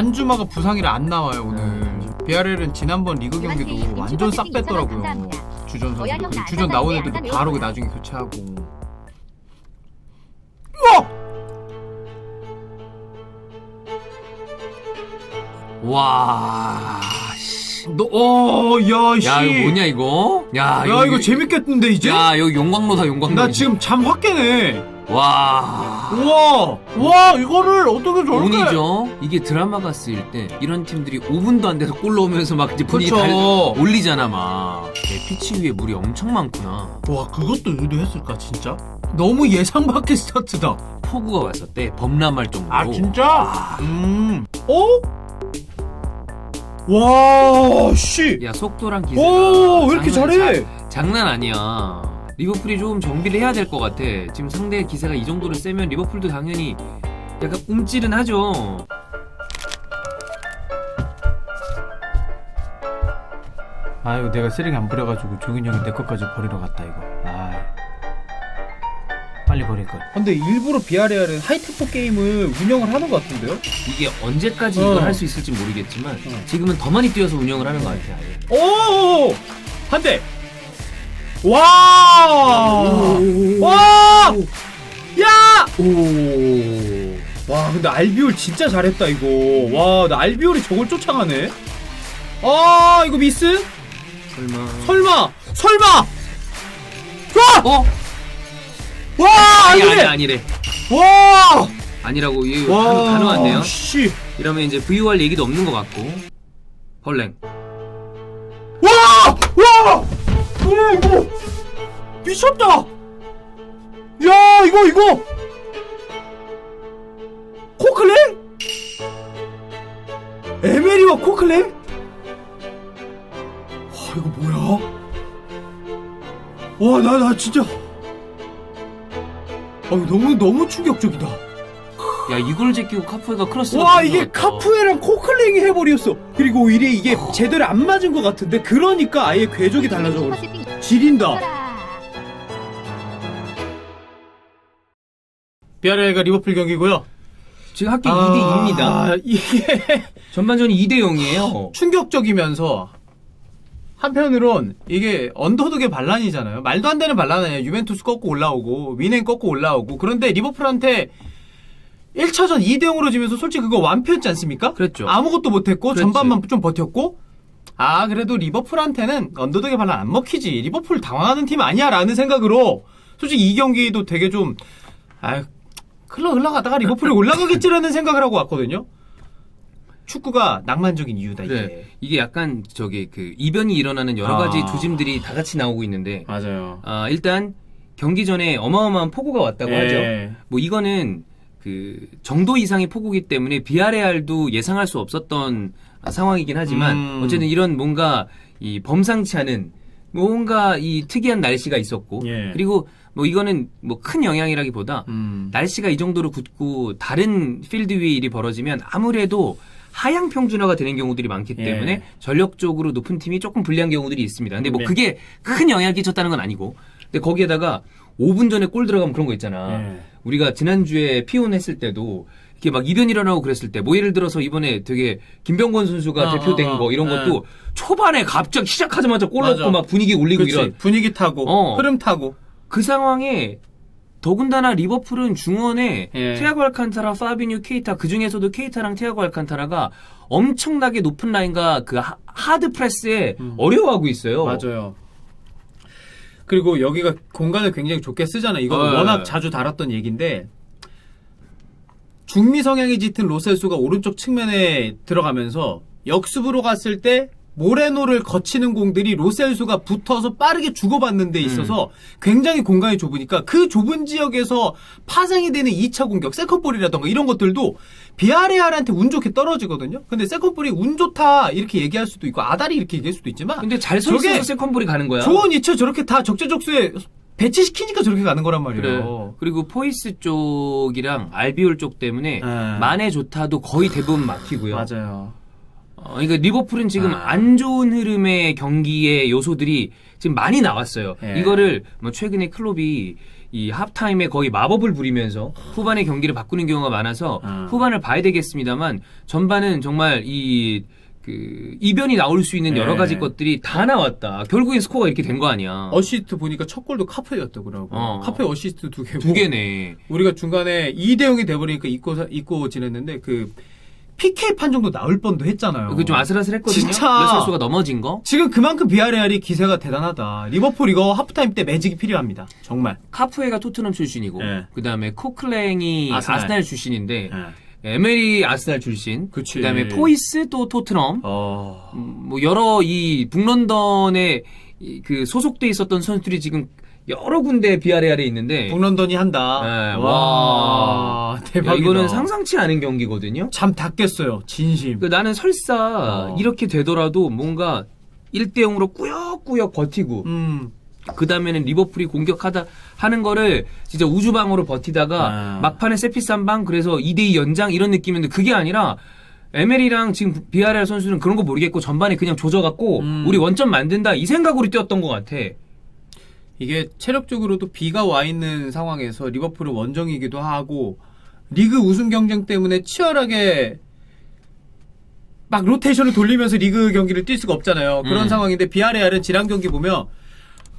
단주마가 부상이라 안 나와요 오늘. 비아렐은 지난번 리그 경기도 완전 싹 뺐더라고요. 주전 선수 주전 나온 안 애들도 돼, 바로 안 나중에 교체하고. 와. 씨. 너, 어, 야, 씨. 야 이거 뭐냐 이거? 야, 야, 이거 재밌겠는데 이제? 야 여기 용광로다 용광로. 나 지금 잠 확 깨네. 와. 우와, 와, 이거를 어떻게 저렇게? 운이죠. 이게 드라마가 쓰일 때 이런 팀들이 5분도 안 돼서 골 넣으면서 막 이제 분위기 그쵸. 달, 올리잖아 막. 내 피치 위에 물이 엄청 많구나. 와, 그것도 의도했을까 진짜? 너무 예상 밖의 스타트다. 폭우가 때 범람할 정도로. 아, 진짜? 음. 어? 와, 씨. 야 속도랑 기세가. 오, 왜 이렇게 장난- 잘해? 자- 장난 아니야. 리버풀이 좀 정비를 해야 될 것 같아. 지금 상대 기세가 이 정도로 세면 리버풀도 당연히 약간 움찔은 하죠. 아유, 내가 쓰레기 안 버려가지고 종윤이 형이 내 것까지 버리러 갔다, 이거. 아 빨리 버릴 걸. 근데 일부러 비아레알은 하이템포 게임을 운영을 하는 것 같은데요? 이게 언제까지 어. 이걸 할 수 있을지 모르겠지만 어. 지금은 더 많이 뛰어서 운영을 하는 것 같아. 아예. 오! 한 대! 와! 와! 야! 오. 와, 근데 알비올 진짜 잘했다, 이거. 와, 나 알비올이 저걸 쫓아가네? 아, 이거 미스? 설마. 설마! 설마! 와! 어? 와! 아니 아니래! 아니 아니래. 와! 아니라고 이게 단어, 단어한데요. 씨. 이러면 이제 VOR 얘기도 없는 것 같고. 헐랭. 와! 와! 와, 이거! 미쳤다! 야, 이거, 이거! 코클랭? 에메리와 코클랭? 와, 이거 뭐야? 와, 나, 나 진짜. 아, 너무, 너무 충격적이다. 야 이걸 제끼고 카푸에가 크로스. 와 이게 카푸에랑 코클랭이 해버렸어 그리고 오히려 이게 제대로 안 맞은 것 같은데 그러니까 아예 궤적이 달라져 버렸어 지린다 비아레가 리버풀 경기고요 지금 합계 2대 2입니다. 아, 이게 전반전이 2대 0이에요. 충격적이면서 한편으론 이게 언더독의 반란이잖아요 말도 안 되는 반란 아니에요 유벤투스 꺾고 올라오고 위넨 꺾고 올라오고 그런데 리버풀한테 1차전 2대 0으로 지면서 솔직히 그거 완패였지 않습니까? 그랬죠. 아무것도 못했고 그랬지. 전반만 좀 버텼고 아 그래도 리버풀한테는 언더독의 반란 안 먹히지 리버풀 당황하는 팀 아니야 라는 생각으로 솔직히 이 경기도 되게 좀 아유 흘러 흘러가다가 리버풀이 올라가겠지라는 생각을 하고 왔거든요 축구가 낭만적인 이유다 이게 그래. 이게 약간 저기 그 이변이 일어나는 여러 아. 가지 조짐들이 다 같이 나오고 있는데 맞아요 아, 일단 경기 전에 어마어마한 폭우가 왔다고 예. 하죠. 뭐 이거는 그 정도 이상의 폭우기 때문에 비아레알도 예상할 수 없었던 상황이긴 하지만 음. 어쨌든 이런 뭔가 이 범상치 않은 뭔가 이 특이한 날씨가 있었고 예. 그리고 뭐 이거는 뭐 큰 영향이라기보다 음. 날씨가 이 정도로 굳고 다른 필드 위에 일이 벌어지면 아무래도 하향 평준화가 되는 경우들이 많기 예. 때문에 전력적으로 높은 팀이 조금 불리한 경우들이 있습니다. 근데 뭐 네. 그게 큰 영향을 끼쳤다는 건 아니고. 근데 거기에다가 5분 전에 골 들어가면 그런 거 있잖아. 예. 우리가 지난주에 피온 했을 때도 이렇게 막 이변 일어나고 그랬을 때 뭐 예를 들어서 이번에 되게 김병권 선수가 어, 대표된 어, 어. 거 이런 네. 것도 초반에 갑자기 시작하자마자 골 맞아. 넣고 막 분위기 올리고 그치. 이런 분위기 타고 어. 흐름 타고 그 상황에 더군다나 리버풀은 중원에 예. 티아고 알칸타라, 파비뉴, 케이타 그 중에서도 케이타랑 티아고 알칸타라가 엄청나게 높은 라인과 그 하- 하드 프레스에 음. 어려워하고 있어요. 맞아요. 그리고 여기가 공간을 굉장히 좁게 쓰잖아요. 이거 네. 워낙 자주 다뤘던 얘기인데 중미 성향이 짙은 로셀수가 오른쪽 측면에 들어가면서 역습으로 갔을 때 모레노를 거치는 공들이 로셀수가 붙어서 빠르게 주고받는 데 있어서 굉장히 공간이 좁으니까 그 좁은 지역에서 파생이 되는 2차 공격, 세컨볼이라던가 이런 것들도 비아레알한테 운 좋게 떨어지거든요. 근데 세컨볼이 운 좋다 이렇게 얘기할 수도 있고 아다리 이렇게 얘기할 수도 있지만 근데 잘서 저게 있어서 세컨볼이 가는 거야. 좋은 위치에 저렇게 다 적재적소에 배치시키니까 저렇게 가는 거란 그래. 말이에요. 그리고 포이스 쪽이랑 알비올 쪽 때문에 네. 만에 좋다도 거의 대부분 막히고요. 맞아요. 어, 그러니까 리버풀은 지금 아. 안 좋은 흐름의 경기의 요소들이 지금 많이 나왔어요. 예. 이거를 뭐 최근에 클롭이 이 합타임에 거의 마법을 부리면서 후반의 경기를 바꾸는 경우가 많아서 아. 후반을 봐야 되겠습니다만 전반은 정말 이 그 이변이 나올 수 있는 여러 예. 가지 것들이 다 나왔다. 결국엔 스코어가 이렇게 된 거 아니야. 어시스트 보니까 첫 골도 카페였더라고. 어. 카페 어시스트 두 개고. 두 개네. 우리가 중간에 2대 0이 돼버리니까 잊고, 사- 잊고 지냈는데 그 PK 판정도 나올 뻔도 했잖아요. 그게 좀 아슬아슬했거든요. 진짜. 레슬수가 넘어진 거. 지금 그만큼 비아레알이 기세가 대단하다. 리버풀 이거 하프타임 때 매직이 필요합니다. 정말. 카프에가 토트넘 출신이고 예. 그다음에 코클랭이 아스날. 아스날, 출신인데 예. 에메리 아스날 출신. 그치. 그다음에 포이스 또 토트넘. 어. 음, 뭐 여러 이 북런던에 이 그 소속돼 있었던 선수들이 지금 여러 군데 비아레알에 있는데 북런던이 한다. 네, 와. 야, 대박이다. 이거는 상상치 않은 경기거든요. 잠다 깼어요. 진심. 그 나는 설사 어. 이렇게 되더라도 뭔가 1대 0으로 꾸역꾸역 버티고 음. 그 다음에는 리버풀이 공격하다 하는 거를 진짜 우주방으로 버티다가 아. 막판에 세피스 한방 그래서 2대2 연장 이런 느낌인데 그게 아니라 에멜이랑 지금 비아레알 선수는 그런 거 모르겠고 전반에 그냥 조져갖고 음. 우리 원점 만든다 이 생각으로 뛰었던 것 같아. 이게 체력적으로도 비가 와 있는 상황에서 리버풀은 원정이기도 하고 리그 우승 경쟁 때문에 치열하게 막 로테이션을 돌리면서 리그 경기를 뛸 수가 없잖아요. 그런 음. 상황인데 비아레알은 지난 경기 보면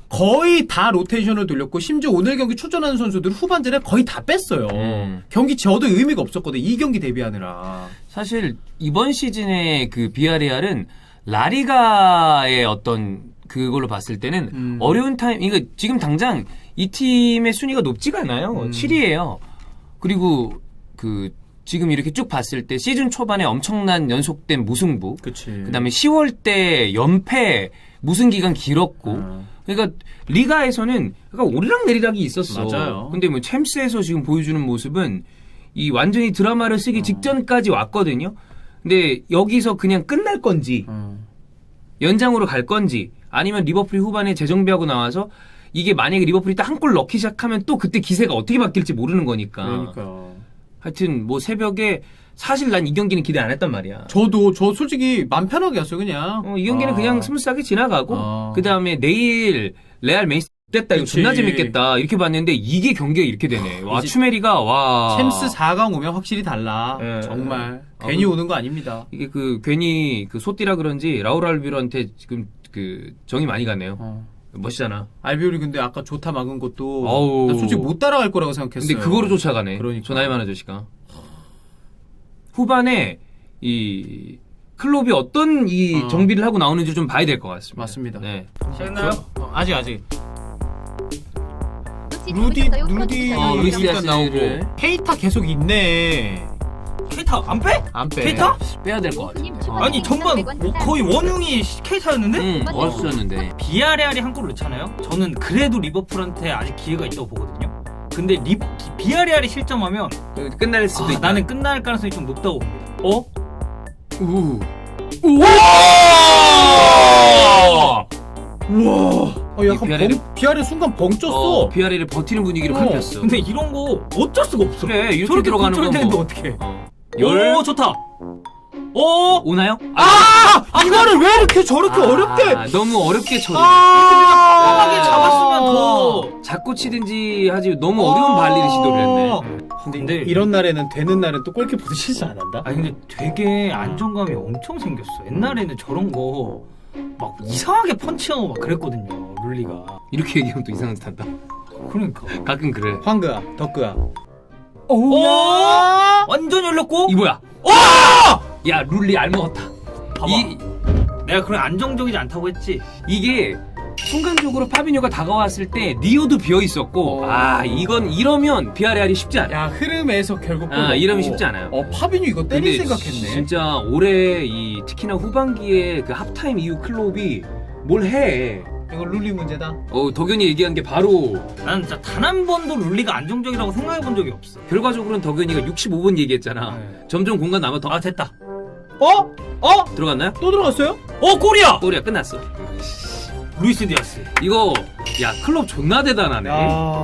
거의 다 로테이션을 돌렸고 심지어 오늘 경기 출전하는 선수들 후반전에 거의 다 뺐어요. 음. 경기 저도 의미가 없었거든. 이 경기 대비하느라. 사실 이번 시즌의 그 비아레알은 라리가의 어떤 그걸로 봤을 때는 음. 어려운 타임, 이거 지금 당장 이 팀의 순위가 높지가 않아요. 음. 7위예요. 그리고 그 지금 이렇게 쭉 봤을 때 시즌 초반에 엄청난 연속된 무승부, 그치. 그다음에 10월 때 연패 무승 기간 길었고, 어. 그러니까 리가에서는 약간 오르락 내리락이 있었어. 맞아요. 근데 뭐 챔스에서 지금 보여주는 모습은 이 완전히 드라마를 어. 쓰기 직전까지 왔거든요. 근데 여기서 그냥 끝날 건지 어. 연장으로 갈 건지 아니면 리버풀이 후반에 재정비하고 나와서 이게 만약에 리버풀이 딱 한 골 넣기 시작하면 또 그때 기세가 어떻게 바뀔지 모르는 거니까. 그러니까. 하여튼 뭐 새벽에 사실 난 이 경기는 기대 안 했단 말이야. 저도 저 솔직히 맘 편하게 했어요 그냥. 어, 이 경기는 아. 그냥 스무스하게 지나가고 아. 그 다음에 내일 레알 맨시티 됐다 이거 그치. 존나 재밌겠다 이렇게 봤는데 이게 경기가 이렇게 되네. 와 이제 추메리가 와 챔스 4강 오면 확실히 달라. 예. 정말 아, 괜히 그- 오는 거 아닙니다. 이게 그 괜히 그 소띠라 그런지 라울 알비로한테 지금 그 정이 많이 가네요. 어. 멋있잖아. 알비올이 근데 아까 좋다 막은 것도. 나 솔직히 못 따라갈 거라고 생각했어요. 근데 그거로 쫓아가네. 그러니까. 저 나이 많은 아저씨가. 후반에 이 클롭이 어떤 이 어. 정비를 하고 나오는지 좀 봐야 될 것 같습니다. 맞습니다. 네. 시작했나요? 어, 아직 아직. 루디 루디 루디 루디 어, 일단. 나오고 케이타 계속 있네. 케이타 안 빼? 안 빼. 케이타? 빼야 될 것 같아. 아니 전반 뭐 거의 원흉이 케이타였는데? 응, 멋있었는데. 비아레알이 한골 넣잖아요. 저는 그래도 리버풀한테 아직 기회가 있다고 보거든요. 근데 리, 비아레알이 실점하면 끝날 수도 아, 있다. 나는 끝날 가능성이 좀 높다고 봅니다. 어? 우. 우와. 어, 약간 이 비아레를- 벙, 비아레 순간 벙 쪘어. 어, 비아리를 버티는 분위기로 어, 바뀌었어. 근데 이런 거 어쩔 수가 없어. 그래, 이렇게 저렇게 들어가는 건 뭐. 어떻게? 어. 열 오 좋다. 오 오나요? 아! 이거를 왜 이렇게 저렇게 어렵게 아, 너무 어렵게 쳐도 아! 편하게 잡았으면 더. 잡고 치든지 하지 너무 어려운 발리를 시도를 했네. 근데, 근데 이런 날에는 되는 날은 또 골키퍼도 실수 안 한다. 아니 근데 되게 안정감이 엄청 생겼어. 옛날에는 저런 거 막 이상하게 펀치하고 막 그랬거든요. 룰리가. 이렇게 얘기하면 또 이상한 듯 한다. 그러니까. 가끔 그래. 황그아, 덕그아. 오! 완전 열렸고. 이 뭐야? 야 룰리 알먹었다. 봐봐. 이 내가 그런 안정적이지 않다고 했지. 이게 순간적으로 파비뉴가 다가왔을 때 니오도 비어 있었고 어. 아 이건 이러면 비아레알이 쉽지 않아. 야 흐름에서 결국 골 아, 넣고. 이러면 쉽지 않아요. 어 파비뉴 이거 때릴 생각했네. 진짜 올해 이 특히나 후반기에 그 합타임 이후 클롭이 뭘 해? 이거 룰리 문제다. 어 덕현이 얘기한 게 바로 나는 진짜 단 한 번도 룰리가 안정적이라고 생각해 본 적이 없어. 결과적으로는 덕현이가 65번 얘기했잖아. 네. 점점 공간 남아 더 아 됐다. 어? 어? 들어갔나요? 또 들어갔어요? 어 골이야. 골이야 끝났어. 루이스 디아스. 이거 야 클럽 존나 대단하네. 아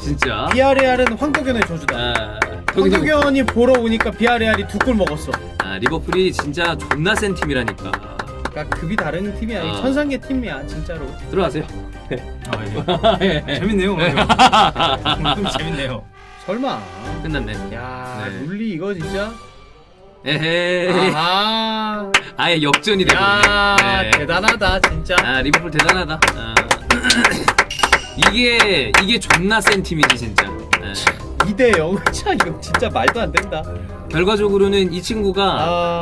진짜. 비아레알은 황덕현의 저주다. 아, 덕현 황덕현이 보러 오니까 비아레알이 두 골 먹었어. 아야 리버풀이 진짜 존나 센 팀이라니까. 그러니까 급이 다른 팀이 아니고 아. 천상계 팀이야 진짜로. 들어가세요. 아, 예. 재밌네요. 오늘. 좀 재밌네요. 설마. 끝났네. 야 네. 룰리 이거 진짜. 에헤이. 아. 아예 역전이 되고. 야 네. 대단하다 진짜. 아 리버풀 대단하다. 아. 이게 이게 존나 센 팀이지 진짜. 예. 2대 0. 차 이거 진짜 말도 안 된다. 결과적으로는 이 친구가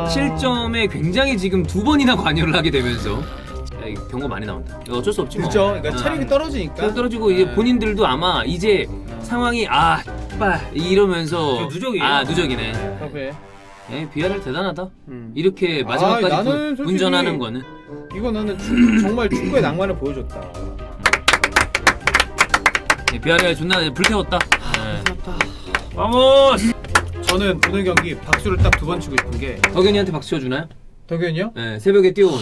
아. 실점에 굉장히 지금 두 번이나 관여를 하게 되면서 야, 이거 경고 많이 나온다. 이거 어쩔 수 없지 뭐. 그렇죠. 그러니까 어. 체력이 떨어지니까. 체력 떨어지고 이제 네. 본인들도 아마 이제 상황이 아, 빠 이러면서 누적이에요. 아 누적이네. 그래. 예, 비아를 대단하다. 음. 이렇게 마지막까지 아, 나는 분- 솔직히- 운전하는 거는 이거 나는 축- 정말 축구의 낭만을 보여줬다. 예, 비아를 존나 불태웠다. 아, 예. 바모스! 저는 오늘 경기 박수를 딱 두 번 치고 싶은 게 덕현이한테 박수 쳐주나요? 덕현이요? 예, 새벽에 뛰어온.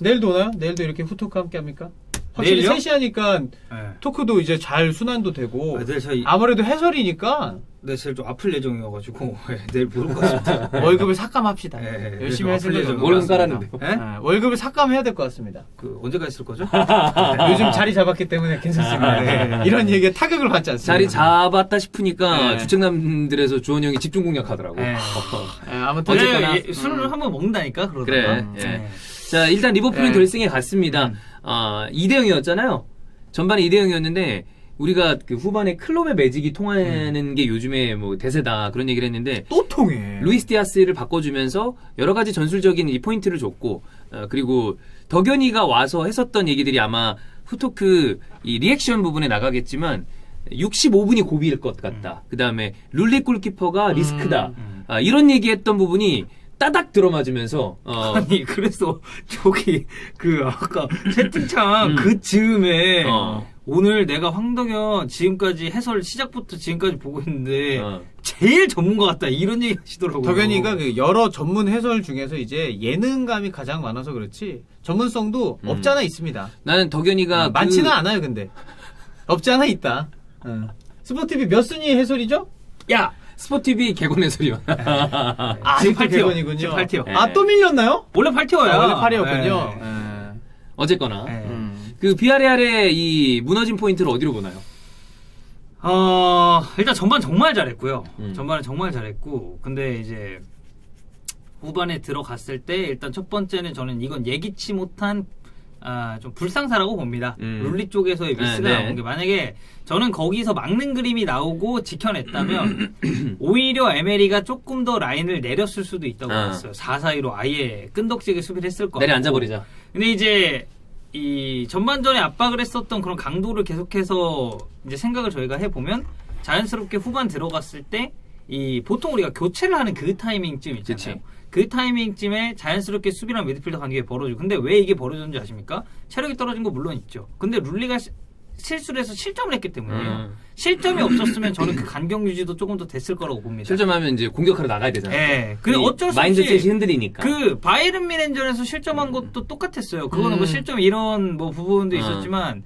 내일도 오나요? 내일도 이렇게 후토크 함께 합니까? 확실히 내일요? 3시 하니까 네. 토크도 이제 잘 순환도 되고 아, 내일 저희 아무래도 해설이니까 네, 제일 좀 아플 예정이어가지고 네, 내일 못 올 것 같습니다. 월급을 삭감합시다. 네, 열심히 그래서 할 생각이 앞으로 없는 월급 것 같습니다. 깔았는데요. 네? 네, 월급을 삭감해야 될 것 같습니다. 그 언제가 있을 거죠? 요즘 자리 잡았기 때문에 괜찮습니다. 네. 이런 얘기에 타격을 받지 않습니다. 자리 잡았다 싶으니까 네. 주책남들에서 주원 형이 집중 공략하더라고. 네. 네, 아무튼 어쨌거나. 네, 예, 술을 한번 먹는다니까 그러다가. 그래, 예. 네. 자, 일단 리버풀은 네. 결승에 갔습니다. 아, 2대 0이었잖아요. 전반에 2대 0이었는데 우리가 그 후반에 클럽의 매직이 통하는 게 요즘에 뭐 대세다 그런 얘기를 했는데 또 통해. 루이스 디아스를 바꿔주면서 여러 가지 전술적인 이 포인트를 줬고 어, 그리고 덕현이가 와서 했었던 얘기들이 아마 후토크 이 리액션 부분에 나가겠지만 65분이 고비일 것 같다. 그 다음에 룰리 골키퍼가 리스크다. 음. 아, 이런 얘기했던 부분이 따닥 들어맞으면서 어, 아니 그래서 저기 그 아까 채팅창 음. 그 즈음에 어. 오늘 내가 황덕현 지금까지 해설 시작부터 지금까지 보고 있는데 어. 제일 전문가 같다 이런 얘기 하시더라고요. 덕현이가 그 여러 전문 해설 중에서 이제 예능감이 가장 많아서 그렇지 전문성도 음. 없지 않아 있습니다. 나는 덕현이가 어, 많지는 그- 않아요, 근데 없지 않아 있다. 어. 스포티비 몇 순위 해설이죠? 야 스포티비 개건 해설이요. 아, 지금 지금 8티어. 8티어군요. 지금 8티어. 아, 또 밀렸나요? 원래 8티어야. 아, 원래 8이었군요. 예. 어쨌거나 음. 그 비아레알의 이 무너진 포인트를 어디로 보나요? 어, 일단 전반 정말 잘했고요. 음. 전반에 정말 잘했고, 근데 이제 후반에 들어갔을 때 일단 첫 번째는 저는 이건 예기치 못한 아, 좀 불상사라고 봅니다. 음. 룰리 쪽에서의 미스가 네, 네. 나온 게 만약에 저는 거기서 막는 그림이 나오고 지켜냈다면 오히려 에메리가 조금 더 라인을 내렸을 수도 있다고 아. 봤어요. 4-4-2로 아예 끈덕지게 수비를 했을 거 내려 앉아 버리자. 근데 이제 이 전반전에 압박을 했었던 그런 강도를 계속해서 이제 생각을 저희가 해보면 자연스럽게 후반 들어갔을 때 이 보통 우리가 교체를 하는 그 타이밍쯤 있잖아요. 그치. 그 타이밍쯤에 자연스럽게 수비랑 미드필더 관계가 벌어지고 근데 왜 이게 벌어졌는지 아십니까? 체력이 떨어진 거 물론 있죠. 근데 룰리가 시- 실수를 해서 실점을 했기 때문에요. 음. 실점이 없었으면 저는 그 간격 유지도 조금 더 됐을 거라고 봅니다. 실점하면 이제 공격하러 나가야 되잖아. 예. 근데 이 어쩔 수 마인드셋이 없이 흔들리니까. 그 바이른 미넨전에서 실점한 것도 똑같았어요. 그거는 음. 뭐 실점 이런 뭐 부분도 어. 있었지만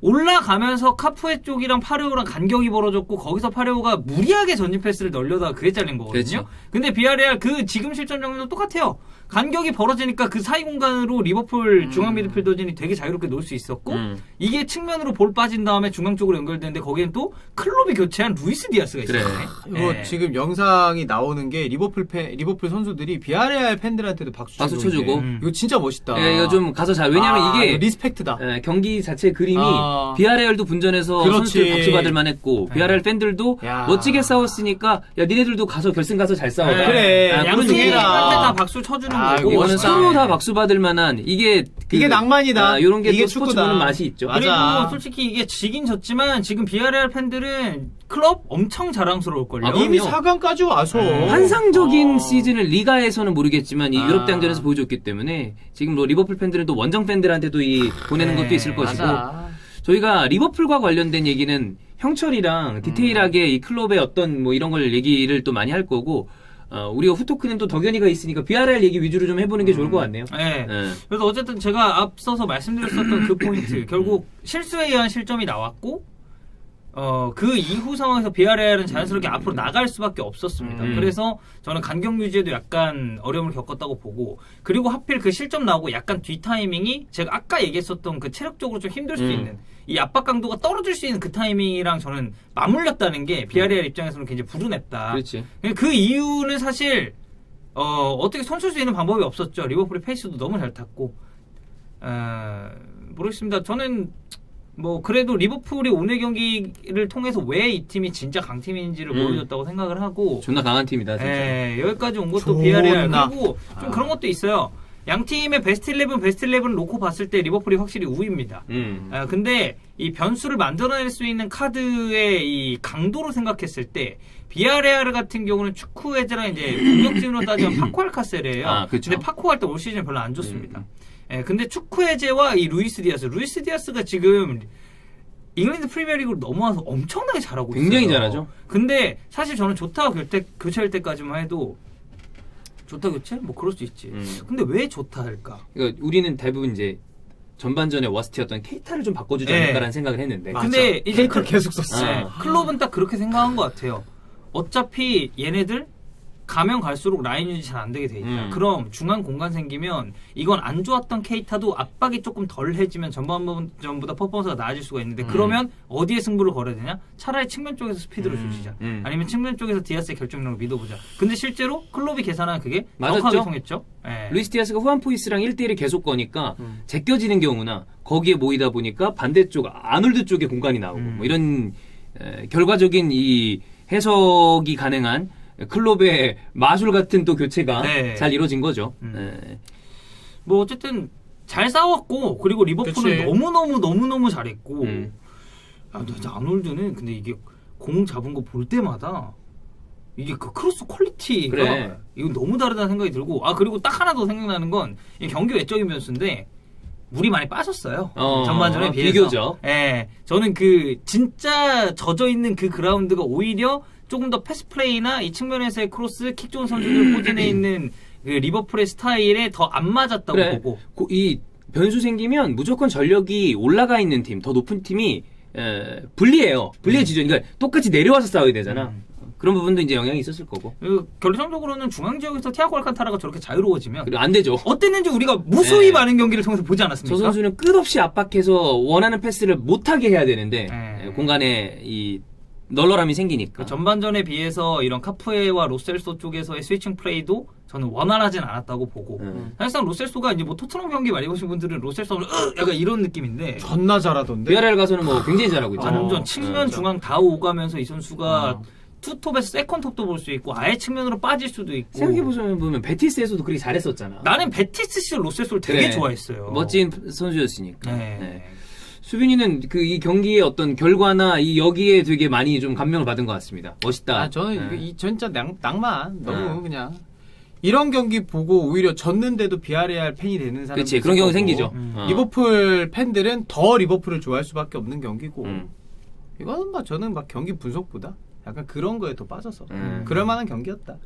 올라가면서 카푸에 쪽이랑 파레오랑 간격이 벌어졌고 거기서 파레오가 무리하게 전진 패스를 넣으려다가 그게 잘린 거거든요. 그렇죠. 근데 비아레알 그 지금 실점 장면도 똑같아요. 간격이 벌어지니까 그 사이 공간으로 리버풀 중앙 미드필더진이 되게 자유롭게 놓을 수 있었고 음. 이게 측면으로 볼 빠진 다음에 중앙 쪽으로 연결되는데 거기엔 또 클롭이 교체한 루이스 디아스가 그래. 있어요. 이거 예. 지금 영상이 나오는 게 리버풀 팬, 리버풀 선수들이 비아레알 팬들한테도 박수, 박수 쳐주고. 음. 이거 진짜 멋있다. 예, 이거 좀 가서 잘 왜냐면 아, 이게 리스펙트다. 예, 경기 자체 그림이 아. 비아레알도 분전해서 그렇지. 선수들 박수 받을 만했고 네. 비아레알 팬들도 야. 멋지게 싸웠으니까 야 니네들도 가서 결승 가서 잘 싸워 라. 그래, 아, 그런 양쪽이라. 얘기라. 양쪽한테 다 박수 쳐주는 아, 이거 이거는. 서로 다 박수 받을 만한 이게 그- 이게 낭만이다. 아, 이런 게 이게 또 스포츠 축구다. 보는 맛이 있죠. 맞아. 그리고 솔직히 이게 지긴 졌지만 지금 비아레알 팬들은 클럽 엄청 자랑스러울걸요. 아, 이미 그럼요. 4강까지 와서 네. 환상적인 어. 시즌을 리가에서는 모르겠지만 이 아. 유럽 대항전에서 보여줬기 때문에 지금 뭐 리버풀 팬들은 또 원정 팬들한테도 이 보내는 네, 것도 있을 것이고 맞아. 저희가 리버풀과 관련된 얘기는 형철이랑 디테일하게 이 클럽의 어떤 뭐 이런 걸 얘기를 또 많이 할 거고 어, 우리가 후토크는 또 덕현이가 있으니까 비아레알 얘기 위주로 좀 해보는 게 좋을 것 같네요. 네. 예. 그래서 어쨌든 제가 앞서서 말씀드렸었던 그 포인트 결국 실수에 의한 실점이 나왔고 어, 그 이후 상황에서 비아레알은 자연스럽게 앞으로 나갈 수밖에 없었습니다. 음. 그래서 저는 간격 유지에도 약간 어려움을 겪었다고 보고 그리고 하필 그 실점 나오고 약간 뒤 타이밍이 제가 아까 얘기했었던 그 체력적으로 좀 힘들 수 음. 있는 이 압박 강도가 떨어질 수 있는 그 타이밍이랑 저는 맞물렸다는 게 비아레알 입장에서는 굉장히 불운했다. 그렇지. 그 이유는 사실 어, 어떻게 손쓸 수 있는 방법이 없었죠. 리버풀의 페이스도 너무 잘 탔고 어, 모르겠습니다. 저는 뭐 그래도 리버풀이 오늘 경기를 통해서 왜 이 팀이 진짜 강팀인지를 음. 보여줬다고 생각을 하고 존나 강한 팀이다 진짜. 예, 여기까지 온 것도. 비아레알 그리고 좀 아. 그런 것도 있어요. 양 팀의 베스트 11, 베스트 11을 놓고 봤을 때 리버풀이 확실히 우위입니다. 음. 아, 근데 이 변수를 만들어낼 수 있는 카드의 이 강도로 생각했을 때 비아레알 같은 경우는 축구 해제랑 이제 공격진으로 따지면 파코 알카셀이에요. 아, 그쵸. 근데 파코 할때올 시즌 별로 안 좋습니다. 예, 근데 축구 해제와 이 루이스 디아스, 루이스 디아스가 지금 잉글랜드 프리미어리그로 넘어와서 엄청나게 잘하고 있어요. 굉장히 잘하죠. 근데 사실 저는 좋다 교체 교체할 때까지만 해도 좋다 교체? 뭐 그럴 수 있지. 음. 근데 왜 좋다 할까? 그러니까 우리는 대부분 이제 전반전에 워스트였던 케이타를 좀 바꿔주지 네. 않을까라는 생각을 했는데. 맞아. 근데 이제 케이크를 그- 계속 썼어. 아. 네, 클럽은 딱 그렇게 생각한 것 같아요. 어차피 얘네들 가면 갈수록 라인 유지 잘 안 되게 돼 있다. 음. 그럼 중앙 공간 생기면 이건 안 좋았던 케이타도 압박이 조금 덜해지면 전반전보다 퍼포먼스가 나아질 수가 있는데 음. 그러면 어디에 승부를 걸어야 되냐? 차라리 측면 쪽에서 스피드를 음. 주시자. 음. 아니면 측면 쪽에서 디아스의 결정력을 믿어보자. 근데 실제로 클럽이 계산한 그게 맞았죠? 정확하게 통했죠. 예. 루이스 디아스가 후안 포이스랑 1대1을 계속 거니까 음. 제껴지는 경우나 거기에 모이다 보니까 반대쪽 아놀드 쪽에 공간이 나오고 음. 뭐 이런 에, 결과적인 이 해석이 가능한 클럽의 마술 같은 또 교체가 네. 잘 이루어진 거죠. 음. 에, 뭐 어쨌든 잘 싸웠고 그리고 리버풀은 그치. 너무 너무 너무 너무 잘했고 음. 아, 근데 아놀드는 근데 이게 공 잡은 거 볼 때마다 이게 그 크로스 퀄리티가 그래. 이거 너무 다르다는 생각이 들고 아 그리고 딱 하나 더 생각나는 건이 경기 외적인 변수인데 물이 많이 빠졌어요 어, 전반전에 비해서 비교적. 예 저는 그 진짜 젖어 있는 그 그라운드가 오히려 조금 더 패스 플레이나 이 측면에서의 크로스 킥 좋은 선수들 포진해 있는 그 리버풀의 스타일에 더 안 맞았다고 그래. 보고 고- 이 변수 생기면 무조건 전력이 올라가 있는 팀, 더 높은 팀이 에, 불리해요. 불리해지죠. 그러니까 똑같이 내려와서 싸워야 되잖아. 음. 그런 부분도 이제 영향이 있었을 거고. 그 결정적으로는 중앙 지역에서 티아고 알칸타라가 저렇게 자유로워지면 그리고 안 되죠. 어땠는지 우리가 무수히 네. 많은 경기를 통해서 보지 저 않았습니까? 선수는 끝없이 압박해서 원하는 패스를 못하게 해야 되는데 네. 에, 공간에 이 널널함이 생기니까. 그 전반전에 비해서 이런 카프에와 로셀소 쪽에서의 스위칭 플레이도 저는 원활하진 않았다고 보고 음. 사실상 로셀소가 이제 뭐 토트넘 경기 많이 보신 분들은 로셀소는 으! 약간 이런 느낌인데 존나 잘하던데. 비아레알 가서는 뭐 굉장히 잘하고 있죠. 완전 어, 측면 진짜. 중앙 다 오가면서 이 선수가 어. 투톱에서 세컨톱도 볼 수 있고 아예 측면으로 빠질 수도 있고 생각해보면 보면 베티스에서도 그렇게 잘했었잖아. 나는 베티스 시 로셀소를 되게 그래. 좋아했어요. 멋진 선수였으니까. 네. 네. 수빈이는 그 이 경기의 어떤 결과나 이 여기에 되게 많이 좀 감명을 받은 것 같습니다. 멋있다. 아, 저는 네. 이거 이 진짜 낭, 낭만 너무 네. 그냥 이런 경기 보고 오히려 졌는데도 비아레알 팬이 되는 사람. 그렇지 그런 경우 생기죠. 음. 어. 리버풀 팬들은 더 리버풀을 좋아할 수밖에 없는 경기고 음. 이거는 막 저는 막 경기 분석보다 약간 그런 거에 더 빠져서 음. 그럴 만한 경기였다.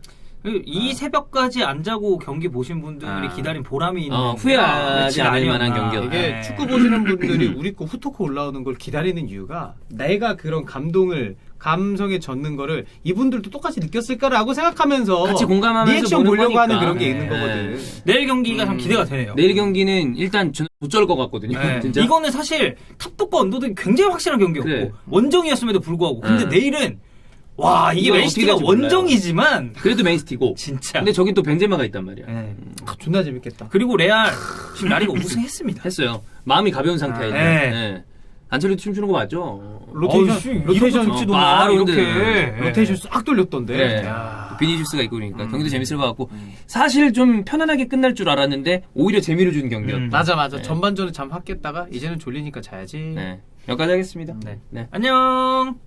이 새벽까지 안 자고 경기 보신 분들이 아. 기다린 보람이 있는 어, 후회하지 않을. 만한 경기였다. 이게 네. 축구 보시는 분들이 우리 거 후토크 올라오는 걸 기다리는 이유가 내가 그런 감동을 감성에 젖는 거를 이분들도 똑같이 느꼈을까라고 생각하면서 같이 공감하면서 리액션 보는 보려고 거니까. 하는 그런 게 네. 있는 거거든. 내일 경기가 참 음. 기대가 되네요. 내일 경기는 일단 못쩔 것 같거든요. 네. 진짜. 이거는 사실 탑독과 언더도 굉장히 확실한 경기였고 그래. 원정이었음에도 불구하고 근데 네. 내일은 와 이게 이거 맨시티가 될지. 원정이지만 그래도 맨시티고. 진짜 근데 저긴 또 벤제마가 있단 말이야. 네. 아, 존나 재밌겠다. 그리고 레알 지금 라리가 우승했습니다. 했어요. 마음이 가벼운 상태야. 아, 이제. 네. 네. 안철리도 춤추는 거 맞죠? 로테이션, 어우, 씨, 로테이션 이것도 춤추더만, 아, 바로 이렇게 근데, 로테이션 싹 돌렸던데. 그래. 야. 비니슈스가 있고 그러니까 음. 경기도 재밌을 것 같고 사실 좀 편안하게 끝날 줄 알았는데 오히려 재미를 준 경기였다. 음. 맞아 맞아. 네. 전반전에 잠확 깼다가 이제는 졸리니까 자야지. 네. 여기까지 하겠습니다. 네. 네. 안녕.